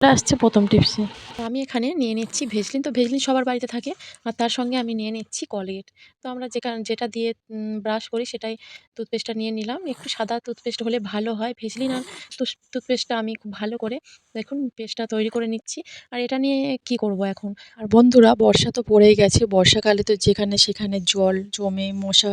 আসছে প্রথম টিপসে আমি এখানে নিয়ে নিচ্ছি ভেজলিন। তো ভেজলিন সবার বাড়িতে থাকে আর তার সঙ্গে আমি নিয়ে নিচ্ছি কলগেট। তো আমরা যেখানে যেটা দিয়ে ব্রাশ করি সেটাই টুথপেস্টটা নিয়ে নিলাম। একটু সাদা টুথপেস্ট হলে ভালো হয় ভেজলিন আর টুথপেস্টটা আমি খুব ভালো করে দেখুন পেস্টটা তৈরি করে নিচ্ছি। আর এটা নিয়ে কি করব এখন? আর বন্ধুরা, বর্ষা তো পড়েই গেছে। বর্ষাকালে তো যেখানে সেখানে জল জমে মশা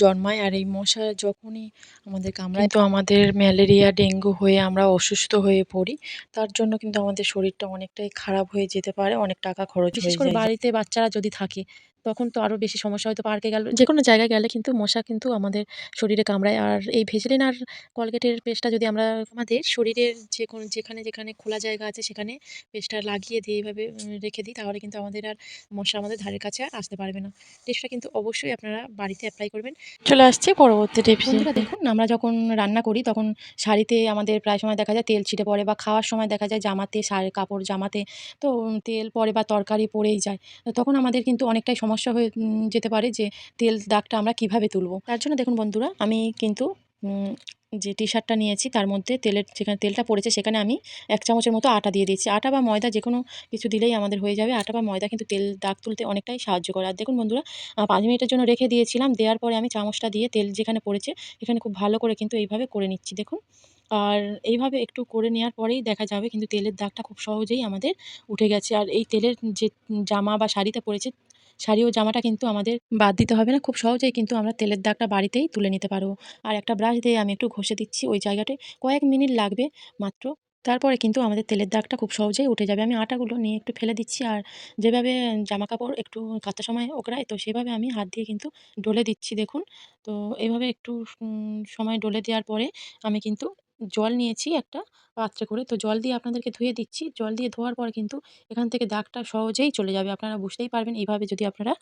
জন্মায়। আর এই মশা যখনই আমাদের কামড়ায় তো আমাদের ম্যালেরিয়া, ডেঙ্গু হয়ে আমরা অসুস্থ হয়ে পড়ি, তার জন্য কিন্তু আমাদের শরীরটা অনেকটাই খারাপ হয়ে যেতে পারে অনেক টাকা খরচ বিশেষ করে বাড়িতে বাচ্চারা যদি থাকে তখন তো আরও বেশি সমস্যা হয়তো পার্কে গেল যে কোনো জায়গায় গেলে কিন্তু মশা কিন্তু আমাদের শরীরে কামড়ায়। আর এই ভেসলিন আর কলগেটের পেস্টটা যদি আমরা, আমাদের শরীরের যে কোনো যেখানে যেখানে খোলা জায়গা আছে সেখানে পেস্টটা লাগিয়ে দিয়ে এইভাবে রেখে দিই, তাহলে কিন্তু আমাদের আর মশা আমাদের ধারের কাছে আর আসতে পারবে না। টেস্টটা কিন্তু অবশ্যই আপনারা বাড়িতে অ্যাপ্লাই করবেন। চলে আসছে পরবর্তী টিপসে দেখুন, আমরা যখন রান্না করি তখন শাড়িতে আমাদের প্রায় সময় দেখা যায় তেল ছিটে পড়ে বা খাওয়ার সময় দেখা যায় জামাতে শাড়ি কাপড় জামাতে, তো তেল পড়ে বা তরকারি পড়েই যায়। তখন আমাদের কিন্তু অনেকটাই সমস্যা হয়ে যেতে পারে যে তেল দাগটা আমরা কীভাবে তুলব। তার জন্য দেখুন বন্ধুরা, আমি কিন্তু যে টি শার্টটা নিয়েছি তার মধ্যে তেলের যেখানে তেলটা পড়েছে সেখানে আমি এক চামচের মতো আটা দিয়ে দিয়েছি। আটা বা ময়দা যে কোনো কিছু দিলেই আমাদের হয়ে যাবে। আটা বা ময়দা কিন্তু তেল দাগ তুলতে অনেকটাই সাহায্য করে। আর দেখুন বন্ধুরা পাঁচ মিনিটের জন্য রেখে দিয়েছিলাম, দেওয়ার পরে আমি চামচটা দিয়ে তেল যেখানে পড়েছে এখানে খুব ভালো করে কিন্তু এইভাবে করে নিচ্ছি। দেখুন, আর এইভাবে একটু করে নেওয়ার পরেই দেখা যাবে কিন্তু তেলের দাগটা খুব সহজেই আমাদের উঠে গেছে। আর এই তেলের যে জামা বা শাড়িতে পড়েছে শাড়ি ও জামাটা কিন্তু আমাদের বাদ দিতে হবে না। খুব সহজেই কিন্তু আমরা তেলের দাগটা বাড়িতেই তুলে নিতে পারব। আর একটা ব্রাশ দিয়ে আমি একটু ঘষে দিচ্ছি ওই জায়গাটায় কয়েক মিনিট লাগবে মাত্র। তারপরে কিন্তু আমাদের তেলের দাগটা খুব সহজেই উঠে যাবে। আমি আটাগুলো নিয়ে একটু ফেলে দিচ্ছি। আর যেভাবে জামা কাপড় একটু কাচার সময় ওকড়ায় তো সেভাবে আমি হাত দিয়ে কিন্তু ডলে দিচ্ছি। দেখুন, তো এইভাবে একটু সময় ডলে দেওয়ার পরে আমি কিন্তু জল নিয়েছি একটা পাত্রে করে। তো জল দিয়ে আপনাদেরকে ধুয়ে দিচ্ছি। জল দিয়ে ধোয়ার পর কিন্তু এখান থেকে দাগটা সহজেই চলে যাবে। আপনারা বুঝতেই পারবেন। এইভাবে যদি আপনারা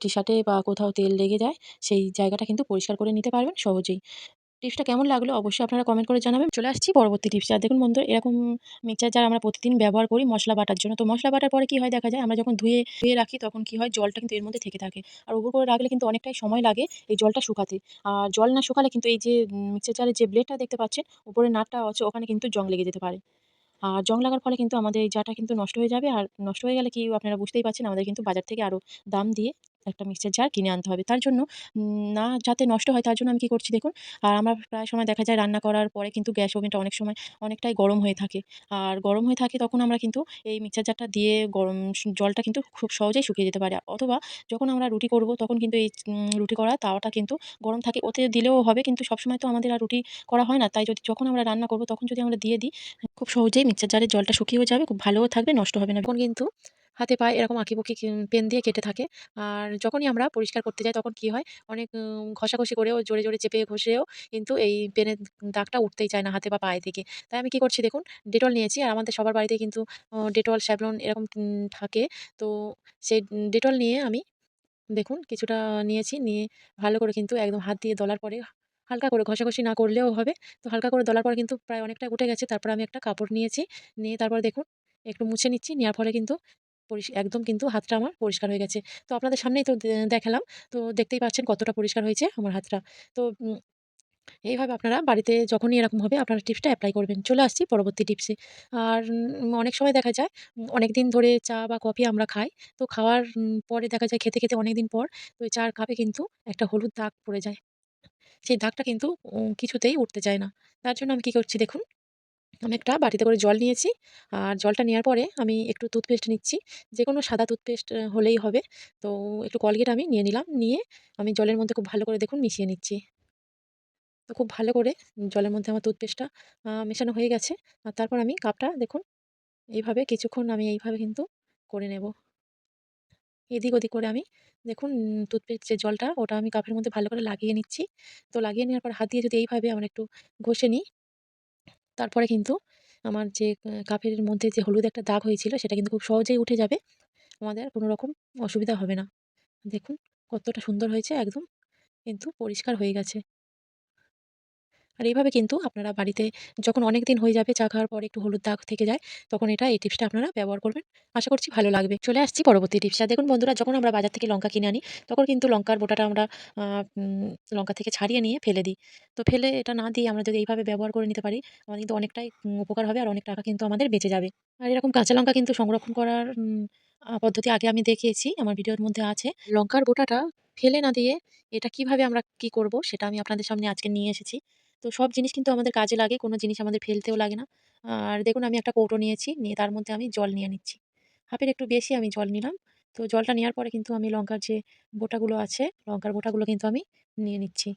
টি শার্টে বা কোথাও তেল লেগে যায়, সেই জায়গাটা কিন্তু পরিষ্কার করে নিতে পারবেন সহজেই। টিপসটা কেমন লাগল অবশ্যই আপনারা কমেন্ট করে জানাবেন। চলে আসছি পরবর্তী টিপসে। আর দেখুন বন্ধু এরকম মিক্সচার জার আমরা প্রতিদিন ব্যবহার করি মশলা বাটার জন্য, তো মশলা বাটার পরে কি হয় দেখা যায়, আমরা যখন ধুয়ে ধুয়ে রাখি তখন কি হয় জলটা কিন্তু এর মধ্যে থেকে থাকে। আর উপর করে রাখলে কিন্তু অনেকটাই সময় লাগে এই জলটা শুকাতে। আর জল না শুকালে কিন্তু এই যে মিক্সচার জারের যে ব্লেডটা দেখতে পাচ্ছেন, উপরে নাটটা আছে, ওখানে কিন্তু জং লেগে যেতে পারে। আর জং লাগার ফলে কিন্তু আমাদের এই জারটা কিন্তু নষ্ট হয়ে যাবে। আর নষ্ট হয়ে গেলে কি আপনারা বুঝতেই পারছেন, আমাদের কিন্তু বাজার থেকে আরও দাম দিয়ে একটা মিক্সচার জার কিনে আনতে হবে। তার জন্য না যাতে নষ্ট হয় তার জন্য আমি কী করছি দেখুন আর আমরা প্রায় সময় দেখা যায় রান্না করার পরে কিন্তু গ্যাস ওভেনটা অনেক সময় অনেকটাই গরম হয়ে থাকে। আর গরম হয়ে থাকে তখন আমরা কিন্তু এই মিক্সচার জারটা দিয়ে গরম জলটা কিন্তু খুব সহজেই শুকিয়ে যেতে পারে। অথবা যখন আমরা রুটি করব তখন কিন্তু এই রুটি করা তাওয়াটা কিন্তু গরম থাকে। ওতে দিলেও হবে কিন্তু সবসময় তো আমাদের আর রুটি করা হয় না। তাই যদি যখন আমরা রান্না করব তখন যদি আমরা দিয়ে দিই, খুব সহজেই মিক্সচার জারের জলটা শুকিয়েও যাবে, খুব ভালোও থাকবে নষ্ট হবে না। এখন কিন্তু হাতে পায়ে এরকম আঁকিবুকি পেন দিয়ে কেটে থাকে। আর যখনই আমরা পরিষ্কার করতে যাই তখন কি হয়? অনেক ঘষাঘষি করেও, জোরে জোরে চেপে ঘষেও কিন্তু এই পেনের দাগটা উঠতেই চায় না হাতে বা পায়ে থেকে। তাই আমি কি করছি দেখুন, ডেটল নিয়েছি আর আমাদের সবার বাড়িতে কিন্তু ডেটল, স্যাভলন এরকম থাকে। তো সেই ডেটল নিয়ে আমি দেখুন কিছুটা নিয়েছি, নিয়ে ভালো করে কিন্তু একদম হাত দিয়ে দলার পরে হালকা করে ঘষাঘষি না করলেও হবে। তো হালকা করে দলার পরে কিন্তু প্রায় অনেকটা উঠে গেছে। তারপর আমি একটা কাপড় নিয়েছি, নিয়ে তারপর দেখুন একটু মুছে নিচ্ছি। নেওয়ার ফলে কিন্তু একদম কিন্তু হাতটা আমার পরিষ্কার হয়ে গেছে। তো আপনাদের সামনেই তো দেখালাম। তো দেখতেই পাচ্ছেন কতটা পরিষ্কার হয়েছে আমার হাতটা। তো এইভাবে আপনারা বাড়িতে যখনই এরকম হবে আপনারা টিপসটা অ্যাপ্লাই করবেন। চলে আসছি পরবর্তী টিপসে। আর অনেক সময় দেখা যায় অনেক দিন ধরে চা বা কফি আমরা খাই। তো খাওয়ার পরে দেখা যায় খেতে খেতে অনেক দিন পর তো চার কাপে কিন্তু একটা হলুদ দাগ পড়ে যায়। সেই দাগটা কিন্তু কিছুতেই উঠতে চায় না। তার জন্য আমি কী করছি দেখুন আমি একটা বাটিতে করে জল নিয়েছি আর জলটা নেওয়ার পরে আমি একটু টুথপেস্ট নিচ্ছি যে কোনো সাদা টুথপেস্ট হলেই হবে তো একটু কলগেট আমি নিয়ে নিলাম নিয়ে আমি জলের মধ্যে খুব ভালো করে দেখুন মিশিয়ে নিচ্ছি তো খুব ভালো করে জলের মধ্যে আমার টুথপেস্টটা মেশানো হয়ে গেছে। আর তারপর আমি কাপটা দেখুন এইভাবে কিছুক্ষণ আমি এইভাবে কিন্তু করে নেব। এদিক ওদিক করে আমি দেখুন টুথপেস্ট যে জলটা ওটা আমি কাপের মধ্যে ভালো করে লাগিয়ে নিচ্ছি। তো লাগিয়ে নেওয়ার পর হাত দিয়ে যদি এইভাবে আমরা একটু ঘষে নিই, তারপরে কিন্তু আমার যে কাপের মধ্যে যে হলুদ একটা দাগ হয়েছিল, সেটা কিন্তু খুব সহজেই উঠে যাবে। আমাদের কোনো রকম অসুবিধা হবে না। দেখুন কতটা সুন্দর হয়েছে, একদম কিন্তু পরিষ্কার হয়ে গেছে। আর এইভাবে কিন্তু আপনারা বাড়িতে যখন অনেক দিন হয়ে যাবে চা খাওয়ার পরে একটু হলুদ দাগ থেকে যায়, তখন এটা এই টিপসটা আপনারা ব্যবহার করবেন। আশা করছি ভালো লাগবে। চলে আসছি পরবর্তী টিপসটা দেখুন বন্ধুরা, যখন আমরা বাজার থেকে লঙ্কা কিনে আনি, তখন কিন্তু লঙ্কার বোটাটা আমরা লঙ্কা থেকে ছাড়িয়ে নিয়ে ফেলে দিই। তো ফেলে এটা না দিয়ে আমরা যদি এইভাবে ব্যবহার করে নিতে পারি, আমাদের কিন্তু অনেকটাই উপকার হবে আর অনেক টাকা কিন্তু আমাদের বেঁচে যাবে। আর এরকম কাঁচা লঙ্কা কিন্তু সংরক্ষণ করার পদ্ধতি আগে আমি দেখিয়েছি, আমার ভিডিওর মধ্যে আছে। লঙ্কার বোটাটা ফেলে না দিয়ে এটা কীভাবে আমরা কি করব, সেটা আমি আপনাদের সামনে আজকে নিয়ে এসেছি। তো সব জিনিস কিন্তু আমাদের কাজে লাগে, কোনো জিনিস আমাদের ফেলতেও লাগে না। আর দেখুন, আমি একটা কৌটো নিয়েছি, নিয়ে তার মধ্যে আমি জল নিয়ে নিচ্ছি। হাফের একটু বেশি আমি জল নিলাম। তো জলটা নেওয়ার পরে কিন্তু আমি লঙ্কার যে বোটাগুলো আছে, লঙ্কার বোটাগুলো কিন্তু আমি নিয়ে নিচ্ছি।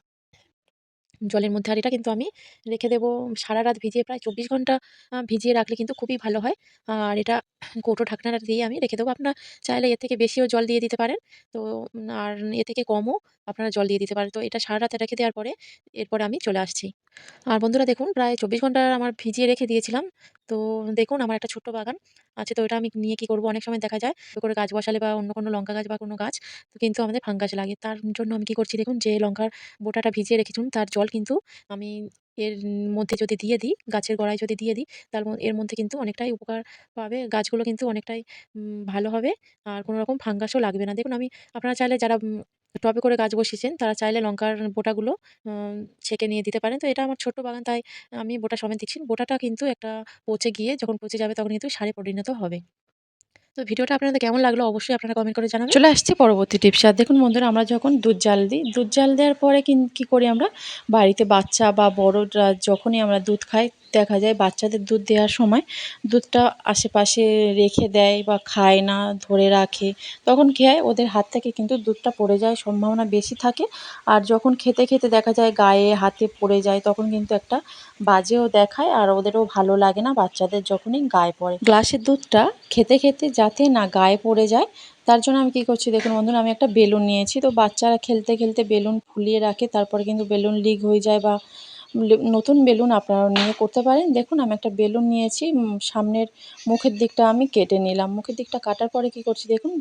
জলের মধ্যে। আর এটা কিন্তু আমি রেখে দেবো সারা রাত ভিজিয়ে, প্রায় চব্বিশ ঘণ্টা ভিজিয়ে রাখলে কিন্তু খুবই ভালো হয়। আর এটা কৌটো ঢাকনাটা দিয়ে আমি রেখে দেবো। আপনার চাইলে এর থেকে বেশিও জল দিয়ে দিতে পারেন। তো, আর এ থেকে কমও আপনারা জল দিয়ে দিতে পারেন। তো এটা সারা রাত রেখে দেওয়ার পরে, এরপরে আমি চলে আসছি। আর বন্ধুরা দেখুন, প্রায় চব্বিশ ঘণ্টা আমার ভিজিয়ে রেখে দিয়েছিলাম। তো দেখুন, আমার একটা ছোট্ট বাগান আছে। তো এটা আমি নিয়ে কি করব? অনেক সময় দেখা যায় তো করে গাছ বসালে বা অন্য কোনো লঙ্কা গাছ বা কোনো গাছ তো কিন্তু আমাদের ফাঙ্গাস লাগে। তার জন্য আমি কি করছি দেখুন, যে লঙ্কার বোটাটা ভিজিয়ে রেখেছিলাম তার জল কিন্তু আমি এর মধ্যে যদি দিয়ে দিই, গাছের গোড়ায় যদি দিয়ে দিই, তার এর মধ্যে কিন্তু অনেকটাই উপকার পাবে। গাছগুলো কিন্তু অনেকটাই ভালো হবে। আর কোনো রকম ফাঙ্গাসও লাগবে না। দেখুন, আমি, আপনারা চাইলে যারা টবে করে গাছ বসিয়েছেন, তারা চাইলে লঙ্কার বোটাগুলো ছেঁকে নিয়ে দিতে পারেন। তো এটা আমার ছোট্ট বাগান, তাই আমি বোটা সমেত দিচ্ছি। বোটাটা কিন্তু একটা পচে গিয়ে যখন পচে যাবে, তখন কিন্তু সারে পরিণত হবে। তো ভিডিওটা আপনাদের কেমন লাগল অবশ্যই আপনারা কমেন্ট করে জানাবেন। চলে আসছি পরবর্তী টিপস আর দেখুন বন্ধুরা, আমরা যখন দুধ জাল দিই, দুধ জাল দেওয়ার পরে কি করি আমরা? বাড়িতে বাচ্চা বা বড়রা যখনই আমরা দুধ খাই দেখা যায় বাচ্চাদের দুধ দেওয়ার সময় দুধটা আশেপাশে রেখে দেয় বা খায় না, ধরে রাখে, তখন কী হয় ওদের হাত থেকে কিন্তু দুধটা পড়ে যাওয়ার সম্ভাবনা বেশি থাকে। আর যখন খেতে খেতে দেখা যায় গায়ে, হাতে পড়ে যায়, তখন কিন্তু একটা বাজেও দেখায় আর ওদেরও ভালো লাগে না বাচ্চাদের যখনই গায়ে পড়ে। গ্লাসের দুধটা খেতে খেতে যাতে না গায়ে পড়ে যায়, তার জন্য আমি কী করছি দেখুন বন্ধুরা, আমি একটা বেলুন নিয়েছি। তো বাচ্চারা খেলতে খেলতে বেলুন ফুলিয়ে রাখে, তারপরে কিন্তু বেলুন লিক হয়ে যায় বা নতুন বেলুন আপনারা নিয়ে করতে পারেন। দেখুন, আমি একটা বেলুন নিয়েছি। সামনের মুখের দিকটা আমি কেটে নিলাম। মুখের দিকটা কাটার পরে কি করছি দেখুন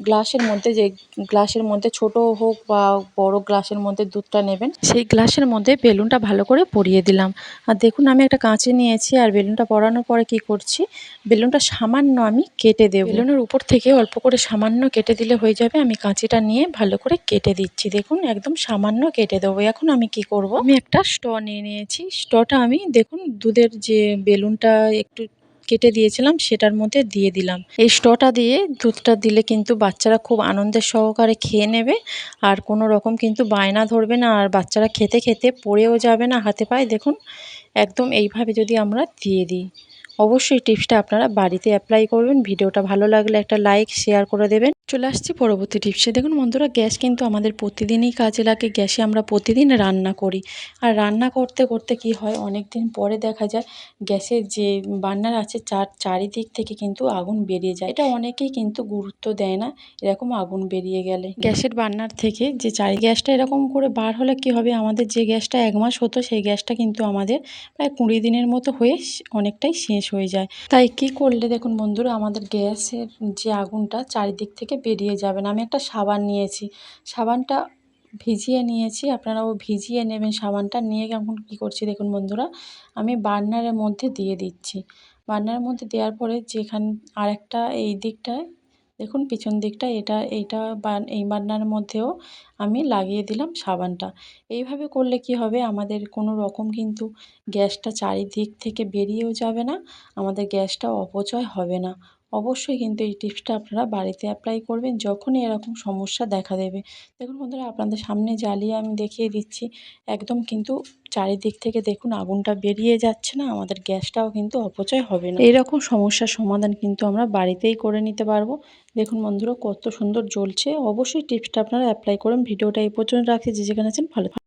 গ্লাসের মধ্যে যে গ্লাসের মধ্যে ছোট হোক বা বড় গ্লাসের মধ্যে দুধটা নেবেন, সেই গ্লাসের মধ্যে বেলুনটা ভালো করে পরিয়ে দিলাম। আর দেখুন, আমি একটা কাঁচি নিয়েছি আর বেলুনটা পরানোর পরে কি করছি, বেলুনটা সামান্য আমি কেটে দেবো। বেলুনের উপর থেকে অল্প করে সামান্য কেটে দিলে হয়ে যাবে। আমি কাঁচিটা নিয়ে ভালো করে কেটে দিচ্ছি। দেখুন, একদম সামান্য কেটে দেবো। এখন আমি কি করব? আমি একটা স্ট নিয়ে নিয়েছি। স্টটা আমি, দেখুন, দুধের যে বেলুনটা একটু কেটে দিয়েছিলাম, সেটার মধ্যে দিয়ে দিলাম। এই স্টটা দিয়ে দুধটা দিলে কিন্তু বাচ্চারা খুব আনন্দের সহকারে খেয়ে নেবে, আর কোনো রকম কিন্তু বায়না ধরবে না, আর বাচ্চারা খেতে খেতে পড়েও যাবে না হাতে পায়ে। দেখুন, একদম এইভাবে যদি আমরা দিয়ে দিই। অবশ্যই টিপসটা আপনারা বাড়িতে অ্যাপ্লাই করবেন। ভিডিওটা ভালো লাগলে একটা লাইক শেয়ার করে দেবেন। চলে আসছি পরবর্তী টিপসে। দেখুন বন্ধুরা, গ্যাস কিন্তু আমাদের প্রতিদিনই কাজে লাগে। গ্যাসে আমরা প্রতিদিন রান্না করি। আর রান্না করতে করতে কি হয়? অনেক দিন পরে দেখা যায় গ্যাসের যে বার্নার আছে, চার, চারিদিক থেকে কিন্তু আগুন বেরিয়ে যায়। এটা অনেকেই কিন্তু গুরুত্ব দেয় না, এরকম আগুন বেরিয়ে গেলে। গ্যাসের বার্নার থেকে যে চারি, গ্যাসটা এরকম করে বার হলে কি হবে? আমাদের যে গ্যাসটা এক মাস হতো, সেই গ্যাসটা কিন্তু আমাদের প্রায় কুড়ি দিনের মতো হয়ে অনেকটাই শেষ হয়ে যায়। তাই কি করলে দেখুন বন্ধুরা, আমাদের গ্যাসের যে আগুনটা চারিদিক থেকে বেরিয়ে যাবে না। আমি একটা সাবান নিয়েছি। সাবানটা ভিজিয়ে নিয়েছি। আপনারা ও ভিজিয়ে নেবেন সাবানটা। নিয়ে এখন কী করছি দেখুন বন্ধুরা, আমি বার্নারের মধ্যে দিয়ে দিচ্ছি। বার্নারের মধ্যে দেওয়ার পরে যেখান আরেকটা এই দিকটায় দেখুন, পিছন দিকটা এটা, এইটা বান, এই বান্নার মধ্যেও আমি লাগিয়ে দিলাম সাবানটা। এইভাবে করলে কি হবে? আমাদের কোনো রকম কিন্তু গ্যাসটা চারিদিক থেকে বেরিয়েও যাবে না, আমাদের গ্যাসটা অপচয় হবে না। অবশ্যই কিন্তু এই টিপসটা আপনারা বাড়িতে অ্যাপ্লাই করবেন যখনই এরকম সমস্যা দেখা দেবে। দেখুন বন্ধুরা, আপনাদের সামনে জ্বালিয়ে আমি দেখিয়ে দিচ্ছি। একদম কিন্তু চারিদিক থেকে দেখুন আগুনটা বেরিয়ে যাচ্ছে না, আমাদের গ্যাসটাও কিন্তু অপচয় হবে না। এরকম সমস্যার সমাধান কিন্তু আমরা বাড়িতেই করে নিতে পারব। দেখুন বন্ধুরা, কত সুন্দর জ্বলছে। অবশ্যই টিপসটা আপনারা অ্যাপ্লাই করুন। ভিডিওটা এই পর্যন্ত রাখছি। যে যেখানে আছেন, ভালো।